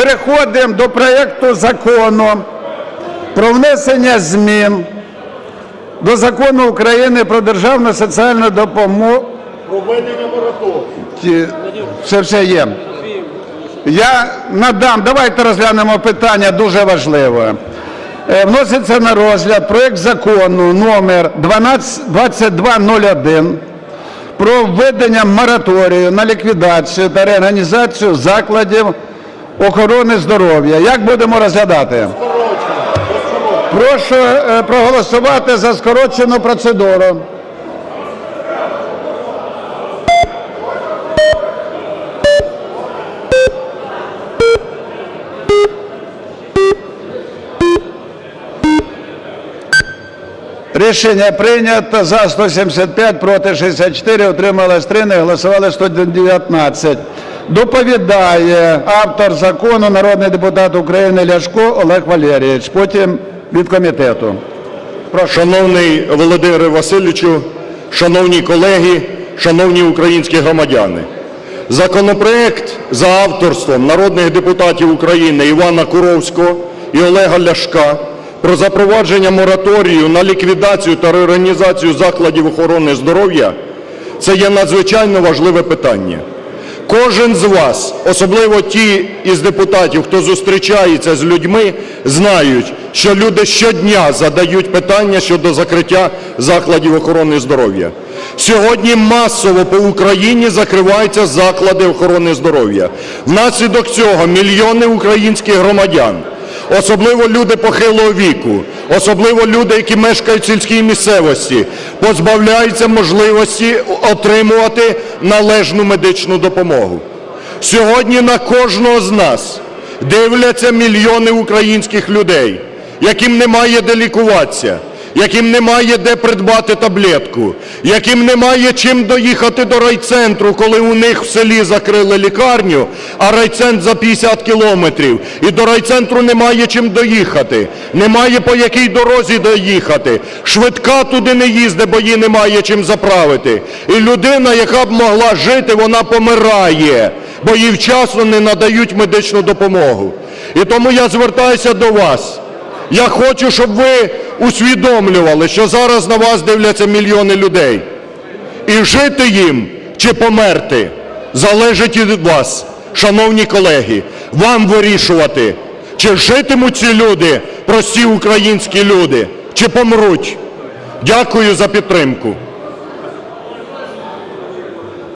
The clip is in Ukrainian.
переходимо до проекту закону про внесення змін до закону України про державну соціальну допомогу. Це все є. Я надам, давайте розглянемо питання дуже важливе. Е, Вноситься на розгляд проект закону номер 2201 про введення мораторію на ліквідацію та реорганізацію закладів охорони здоров'я. Як будемо розглядати? Прошу е, проголосувати за скорочену процедуру. Рішення прийнято. За 175, проти 64, утрималось 3, не голосували 119. Доповідає автор закону, народний депутат України Ляшко Олег Валерійович. Потім від комітету. Шановний Володимире Васильовичу, шановні колеги, шановні українські громадяни. Законопроект за авторством народних депутатів України Івана Куровського і Олега Ляшка про запровадження мораторію на ліквідацію та реорганізацію закладів охорони здоров'я – це є надзвичайно важливе питання. Кожен з вас, особливо ті із депутатів, хто зустрічається з людьми, знають, що люди щодня задають питання щодо закриття закладів охорони здоров'я. Сьогодні масово по Україні закриваються заклади охорони здоров'я. Внаслідок цього мільйони українських громадян особливо люди похилого віку, особливо люди, які мешкають в сільській місцевості, позбавляються можливості отримувати належну медичну допомогу. Сьогодні на кожного з нас дивляться мільйони українських людей, яким немає де лікуватися, яким немає де придбати таблетку, яким немає чим доїхати до райцентру, коли у них в селі закрили лікарню, а райцентр за 50 кілометрів, і до райцентру немає чим доїхати, немає по якій дорозі доїхати. Швидка туди не їздить, бо їй немає чим заправити. І людина, яка б могла жити, вона помирає, бо їй вчасно не надають медичну допомогу. І тому я звертаюся до вас. Я хочу, щоб ви усвідомлювали, що зараз на вас дивляться мільйони людей. І жити їм чи померти залежить від вас, шановні колеги. Вам вирішувати, чи житимуть ці люди, прості українські люди, чи помруть. Дякую за підтримку.